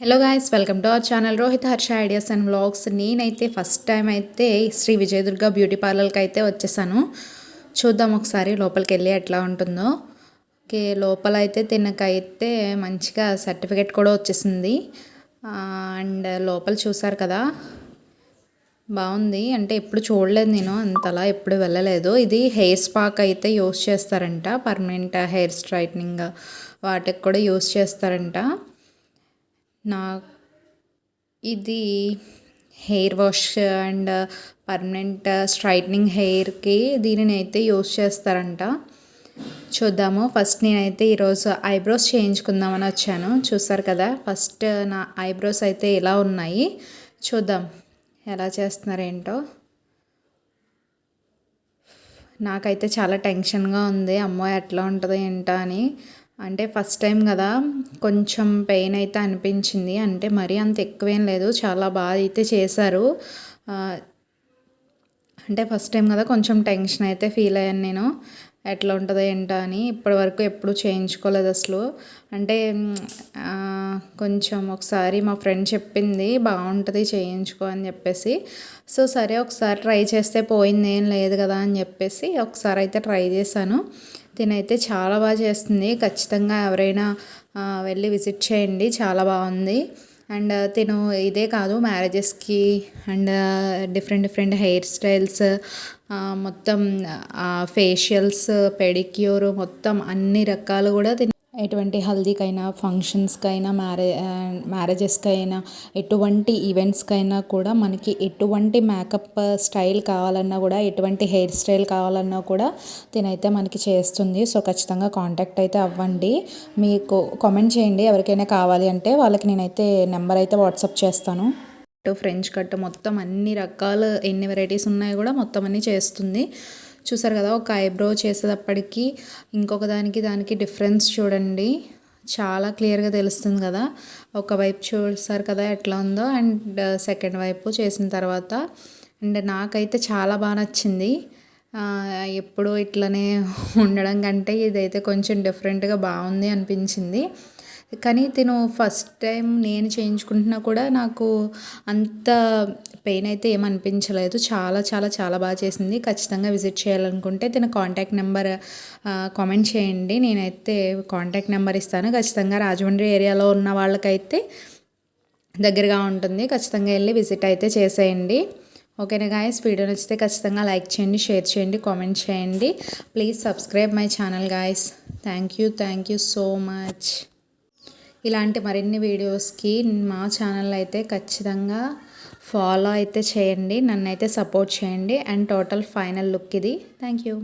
Hello guys welcome to our channel Rohit Harsha ideas and vlogs నేనైతే first time అయితే Sri Vijayadurga beauty పార్లర్కి అయితే వచ్చేసాను. చూద్దాం ఒకసారి లోపలికి వెళ్ళి ఎట్లా ఉంటుందో. ఓకే లోపల అయితే తినకైతే మంచిగా సర్టిఫికెట్ కూడా వచ్చేసింది. అండ్ లోపల చూసారు కదా? బాగుంది. అంటే ఎప్పుడు చూడలేదు నేను అంతలా ఎప్పుడు వెళ్ళలేదు. ఇది హెయిర్ స్పాక్ అయితే యూస్ చేస్తారంట. పర్మనెంట్ హెయిర్ స్ట్రైట్నింగ్ వాటికి కూడా యూస్ చేస్తారంట. నా ఇది hair wash and permanent straightening హెయిర్కి దీనిని అయితే యూస్ చేస్తారంట. చూద్దాము. ఫస్ట్ నేనైతే ఈరోజు ఐబ్రోస్ చేయించుకుందామని వచ్చాను. చూసారు కదా ఫస్ట్ నా ఐబ్రోస్ అయితే ఇలా ఉన్నాయి. చూద్దాం ఎలా చేస్తున్నారేంటో. నాకైతే చాలా టెన్షన్గా ఉంది. అమ్మో ఎట్లా ఉంటుందో ఏంటో అని. అంటే ఫస్ట్ టైం కదా కొంచెం పెయిన్ అయితే అనిపించింది. అంటే మరీ అంత ఎక్కువేం లేదు చాలా బాగా అయితే చేశారు. అంటే ఫస్ట్ టైం కదా కొంచెం టెన్షన్ అయితే ఫీల్ అయ్యాను నేను. ఎట్లా ఉంటుందో ఏంటో అని ఇప్పటివరకు ఎప్పుడు చేయించుకోలేదు అసలు. అంటే కొంచెం ఒకసారి మా ఫ్రెండ్ చెప్పింది బాగుంటుంది చేయించుకో అని చెప్పేసి. సో సరే ఒకసారి ట్రై చేస్తే పోయింది ఏం లేదు కదా అని చెప్పేసి ఒకసారి అయితే ట్రై చేశాను. తినైతే చాలా బాగా చేస్తుంది. ఖచ్చితంగా ఎవరైనా వెళ్ళి విజిట్ చేయండి. చాలా బాగుంది. అండ్ తిను ఇదే కాదు మ్యారేజెస్కి and different different hair styles మొత్తం ఫేషియల్స్ పెడిక్యూర్ మొత్తం అన్ని రకాలు కూడా ఎటువంటి హల్దీకైనా ఫంక్షన్స్కైనా మ్యారే మ్యారేజెస్కైనా ఎటువంటి ఈవెంట్స్కైనా కూడా మనకి ఎటువంటి మేకప్ స్టైల్ కావాలన్నా కూడా ఎటువంటి హెయిర్ స్టైల్ కావాలన్నా కూడా తినైతే మనకి చేస్తుంది. సో ఖచ్చితంగా కాంటాక్ట్ అయితే అవ్వండి. మీకు కామెంట్ చేయండి ఎవరికైనా కావాలి అంటే వాళ్ళకి నేనైతే నెంబర్ అయితే వాట్సాప్ చేస్తాను. ఫ్రెంచ్ కట్ మొత్తం అన్ని రకాలు ఎన్ని వెరైటీస్ ఉన్నాయో కూడా మొత్తం అన్నీ చేస్తుంది. చూసారు కదా ఒక ఐబ్రో చేసేటప్పటికి ఇంకొక దానికి దానికి డిఫరెన్స్ చూడండి. చాలా క్లియర్గా తెలుస్తుంది కదా ఒక వైపు చూస్తారు కదా ఎట్లా ఉందో అండ్ సెకండ్ వైపు చేసిన తర్వాత. అండ్ నాకైతే చాలా బాగా నచ్చింది. ఎప్పుడు ఇట్లనే ఉండడం కంటే ఇదైతే కొంచెం డిఫరెంట్గా బాగుంది అనిపించింది. కానీ తిను ఫస్ట్ టైం నేను చేయించుకుంటున్నా కూడా నాకు అంత పెయిన్ అయితే ఏమనిపించలేదు చాలా చాలా చాలా బాగా చేసింది. ఖచ్చితంగా విజిట్ చేయాలనుకుంటే తిన కాంటాక్ట్ నెంబర్ కామెంట్ చేయండి. నేనైతే కాంటాక్ట్ నెంబర్ ఇస్తాను. ఖచ్చితంగా రాజమండ్రి ఏరియాలో ఉన్న వాళ్ళకైతే దగ్గరగా ఉంటుంది. ఖచ్చితంగా వెళ్ళి విజిట్ అయితే చేసేయండి. ఓకేనా గాయస్ వీడియో నచ్చితే ఖచ్చితంగా లైక్ చేయండి షేర్ చేయండి కామెంట్ చేయండి. Please subscribe my channel guys thank you thank you so much ఇలాంటి మరిన్ని వీడియోస్కి మా ఛానల్ అయితే ఖచ్చితంగా ఫాలో అయితే చేయండి నన్ను అయితే సపోర్ట్ చేయండి. అండ్ టోటల్ ఫైనల్ లుక్ ఇది. Thank you